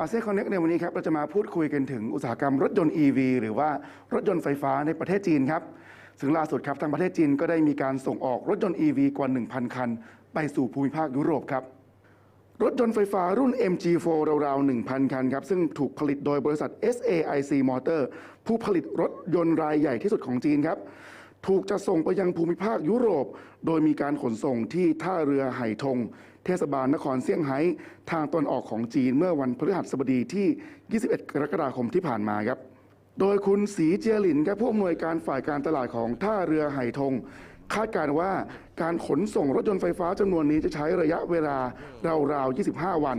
อาเซียนคอนเน็กในวันนี้ครับเราจะมาพูดคุยกันถึงอุตสาหกรรมรถยนต์ EV หรือว่ารถยนต์ไฟฟ้าในประเทศจีนครับซึ่งล่าสุดครับทางประเทศจีนก็ได้มีการส่งออกรถยนต์ EV กว่า 1,000 คัน ไปสู่ภูมิภาคยุโรปครับรถยนต์ไฟฟ้ารุ่น MG4 ราวๆ 1,000 คันครับ ซึ่งถูกผลิตโดยบริษัท SAIC Motor ผู้ผลิตรถยนต์รายใหญ่ที่สุดของจีนครับ ถูกจะส่งไปยังภูมิภาคยุโรป โดยมีการขนส่งที่ท่าเรือไหทง เทศบาลนครเซี่ยงไฮ้ทางตอนออกของจีนเมื่อวันพฤหัสบดีที่ 21 กรกฎาคมที่ผ่านมาครับโดยคุณสีเจียหลินครับผู้อำนวยการฝ่ายการตลาดของท่าเรือไหทง คาดการว่าการขนส่งรถยนต์ไฟฟ้าจำนวนนี้จะใช้ระยะเวลาราวๆ 25 วัน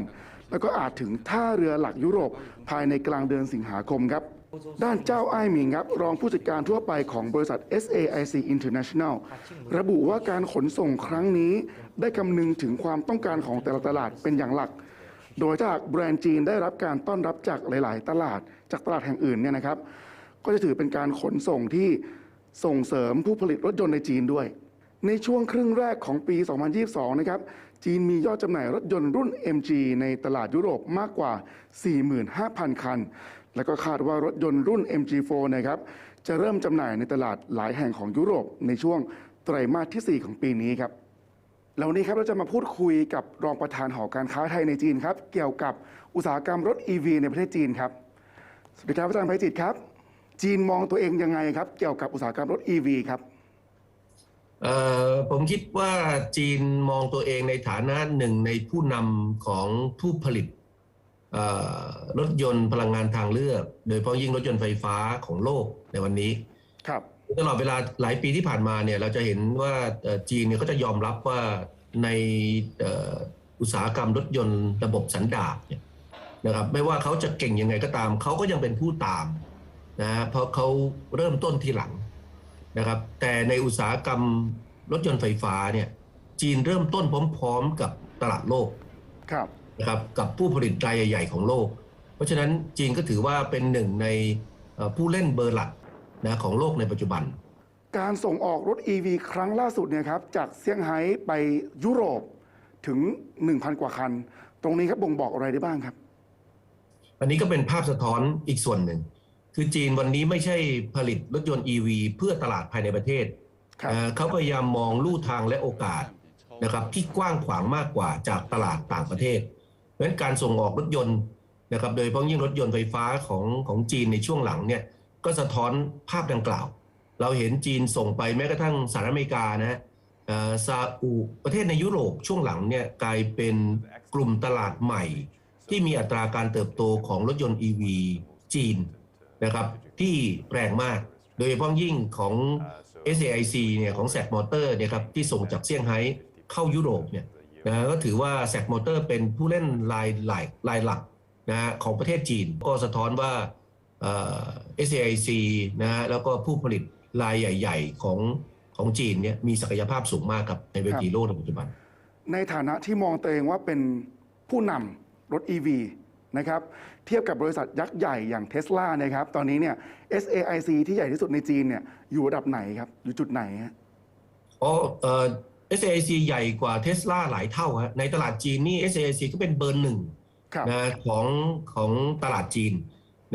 แล้วก็อาจถึงท่าเรือหลักยุโรปภายในกลางเดือนสิงหาคมครับ ด้านเจ้าไอ้หมิงครับรองผู้จัดการทั่วไปของบริษัท SAIC International ระบุว่าการขนส่งครั้งนี้ได้คำนึงถึงความต้องการของแต่ละตลาดเป็นอย่างหลัก โดยจากแบรนด์จีนได้รับการต้อนรับจากหลาย ๆ ตลาดจากตลาดแห่งอื่นเนี่ยนะครับ ก็จะถือเป็นการขนส่งที่ส่งเสริมผู้ผลิตรถยนต์ในจีนด้วย ในช่วงครึ่งแรกของปี 2022 นะครับ จีนมียอดจำหน่ายรถยนต์รุ่น MG ในตลาดยุโรปมากกว่า 45,000 คัน และก็คาดว่ารถยนต์รุ่น MG4 นะครับจะเริ่มจำหน่ายในตลาดหลายแห่งของยุโรปในช่วงไตรมาสที่ 4 ของปีนี้ครับแล้ววันนี้ครับเราจะมาพูดคุยกับรองประธานหอการค้าไทยในจีนครับ เกี่ยวกับอุตสาหกรรมรถ EV ในประเทศจีนครับสวัสดีครับอาจารย์ไพจิตครับ จีนมองตัวเองยังไงครับ เกี่ยวกับอุตสาหกรรมรถ EV ครับผมคิดว่าจีนมองตัวเองในฐานะหนึ่งในผู้นำของผู้ผลิต รถยนต์พลังงานทางเลือก โดยเฉพาะยิ่งรถยนต์ไฟฟ้าของโลกในวันนี้ ครับตลอดเวลาหลายปีที่ผ่านมาเนี่ยเราจะเห็นว่าเอ่อจีนเนี่ยก็จะยอมรับว่าในเอ่ออุตสาหกรรมรถยนต์ระบบสันดาปเนี่ยนะครับไม่ว่าเขาจะเก่งยังไงก็ตาม เขาก็ยังเป็นผู้ตามนะฮะเพราะเขาเริ่มต้นทีหลังนะครับ แต่ในอุตสาหกรรมรถยนต์ไฟฟ้าเนี่ยจีนเริ่มต้นพร้อม ๆ กับตลาดโลกครับ นะครับกับผู้ผลิตรายใหญ่ ๆ ของโลก เพราะฉะนั้นจีนก็ถือว่าเป็นหนึ่งในเอ่อผู้เล่นเบอร์หลักนะของโลกในปัจจุบัน การส่งออกรถ EV ครั้งล่าสุดเนี่ยครับจากเซี่ยงไฮ้ไปยุโรปถึง 1,000 กว่าคัน ตรงนี้ครับบ่งบอกอะไรได้บ้างครับ อันนี้ก็เป็นภาพสะท้อนอีกส่วนหนึ่ง คือจีนวันนี้ไม่ใช่ผลิตรถยนต์ EV เพื่อตลาดภายในประเทศครับเอ่อเขาพยายามมองลู่ทางและโอกาสนะครับที่กว้างขวางมากกว่าจากตลาดต่างประเทศเพ ราะฉะนั้นการส่งออกรถยนต์นะครับ โดยเฉพาะยิ่งรถยนต์ไฟฟ้าของของจีนในช่วงหลังเนี่ยก็สะท้อนภาพดังกล่าว เราเห็นจีนส่งไปแม้กระทั่งสหรัฐอเมริกานะฮะเออซาอุประเทศในยุโรปช่วงหลังเนี่ยกลายเป็นกลุ่มตลาดใหม่ ที่มีอัตราการเติบโตของรถยนต์ EV จีนนะครับที่แรงมาก โดยเฉพาะยิ่งของ SAIC เนี่ยของแซกมอเตอร์เนี่ยครับที่ส่งจากเซี่ยงไฮ้เข้ายุโรปเนี่ย นะก็ถือว่าแซกมอเตอร์เป็นผู้เล่นรายหลายรายหลักนะฮะของประเทศจีน ก็สะท้อนว่าเอ่อ SAIC นะฮะแล้วก็ผู้ผลิตรายใหญ่ ๆ ของของจีนเนี่ยมีศักยภาพสูงมากครับในเวทีโลกในปัจจุบัน ในฐานะที่มองตัวเองว่าเป็นผู้นำรถ EV นะครับเทียบกับบริษัทยักษ์ใหญ่อย่างเท s l a นะครับตอนนี้เนี่ย SAIC ที่ใหญ่ที่สุดในจีนเนี่ยอยู่ระดับไหนครับ อยู่จุดไหนฮะอ๋อเอ่อ SAIC ใหญ่กว่าเทสลาหลายเท่าฮะในตลาดจีนนี่ SAIC ก็เป็นเบอร์หนึ่งครับนะของของตลาดจีน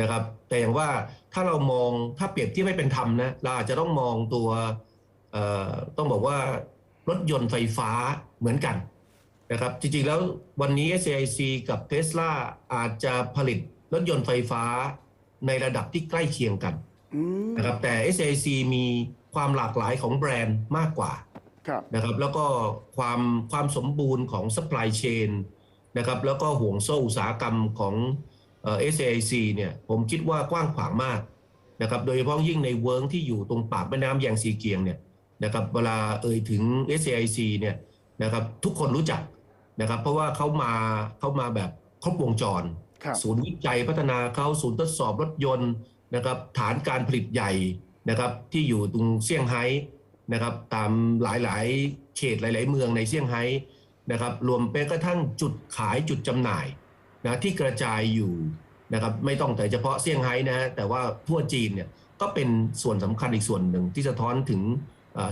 นะครับ แต่อย่างว่าถ้าเรามองถ้าเปรียบเทียบไม่เป็นธรรมนะเราอาจจะต้องมองตัวเอ่อต้องบอกว่ารถยนต์ไฟฟ้าเหมือนกันนะครับ จริงๆแล้ววันนี้ SAIC กับ Tesla อาจจะผลิตรถยนต์ไฟฟ้าในระดับที่ใกล้เคียงกันอืมนะครับแต่ SAIC มีความหลากหลายของแบรนด์มากกว่าครับ นะครับแล้วก็ความความสมบูรณ์ของ supply chain นะครับแล้วก็ห่วงโซ่อุตสาหกรรมของเอ่อ SAIC เนี่ยผมคิดว่ากว้างขวางมากนะครับโดยเฉพาะยิ่งในเวิร์งที่อยู่ตรงปากแม่น้ำแยงซีเกียงเนี่ยนะครับเวลาเอ่ยถึง SAIC เนี่ยนะครับทุกคนรู้จักนะครับเพราะว่าเขามาเขามาแบบครบวงจรครับศูนย์วิจัยพัฒนาเขาศูนย์ทดสอบรถยนต์นะครับฐานการผลิตใหญ่นะครับที่อยู่ตรงเซี่ยงไฮ้ นะครับตามหลายๆ เขตหลาย ๆ เมืองในเซี่ยงไฮ้นะครับรวมไปกระทั่งจุดขายจุดจำหน่ายนะที่กระจายอยู่นะครับไม่ต้องแต่เฉพาะเซี่ยงไฮ้นะฮะแต่ว่าทั่วจีนเนี่ยก็เป็นส่วนสำคัญอีกส่วนหนึ่งที่สะท้อนถึง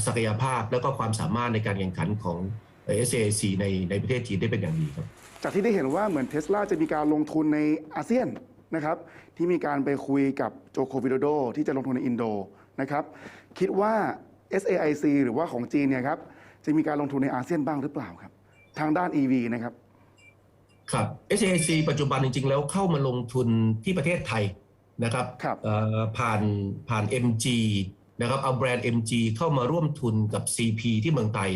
ศักยภาพและก็ความสามารถในการแข่งขันของเอ่อ SAIC ในในประเทศจีนได้เป็นอย่างดีครับ จากที่ได้เห็นว่าเหมือนเทสลาจะมีการลงทุนในอาเซียนนะครับที่มีการไปคุยกับโจโควิโดโดที่จะลงทุนในอินโดนะครับคิดว่า SAIC หรือว่าของจีนเนี่ยครับจะมีการลงทุนในอาเซียนบ้างหรือเปล่าครับ ทางด้าน EV นะครับครับ SAIC ปัจจุบันจริงๆ แล้วเข้ามาลงทุนที่ประเทศไทยนะครับครับเอ่อผ่านผ่าน MG นะครับเอาแบรนด์ MG เข้ามาร่วมทุนกับ CP ที่เมืองไทย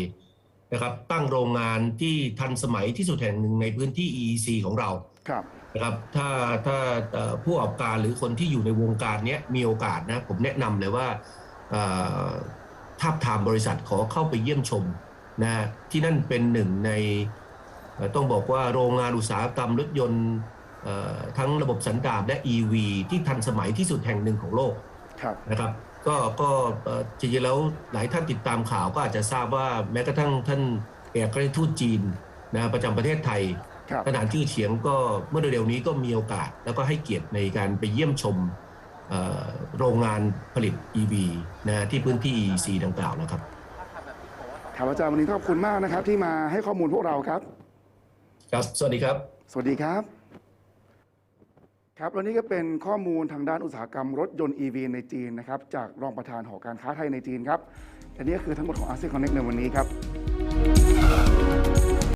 นะครับตั้งโรงงานที่ทันสมัยที่สุดแห่งหนึ่งในพื้นที่ EEC ของเราครับนะครับถ้าถ้าเอ่อผู้ประกอบการหรือคนที่อยู่ในวงการเนี้ยมีโอกาสนะผมแนะนำเลยว่าเอ่อ ทาบทามบริษัทขอเข้าไปเยี่ยมชมนะฮะที่นั่นเป็นหนึ่งในเอ่อต้องบอกว่าโรงงานอุตสาหกรรมรถยนต์เอ่อทั้งระบบสันดาปและ EV ที่ทันสมัยที่สุดแห่งหนึ่งของโลกครับนะครับก็ก็เอ่อจริงๆแล้วหลายท่านติดตามข่าวก็อาจจะทราบว่าแม้กระทั่งท่านเอกอัครราชทูตจีนนะประจำประเทศไทยครับขนาดชื่อเฉียงก็เมื่อเร็วๆนี้ก็มีโอกาส แล้วก็ให้เกียรติในการไปเยี่ยมชมเอ่อ โรงงานผลิต EV นะที่พื้นที่ EC ดังกล่าวนะครับครับอาจารย์วันนี้ขอบคุณมากนะครับ ที่มาให้ข้อมูลพวกเราครับ ครับ สวัสดีครับ สวัสดีครับ ครับแล้วนี่ก็เป็นข้อมูลทางด้านอุตสาหกรรมรถยนต์ EV ในจีนนะครับ จากรองประธานหอการค้าไทยในจีนครับและนี่ก็คือทั้งหมดของอาเซียนคอนเน็กในวันนี้ครับ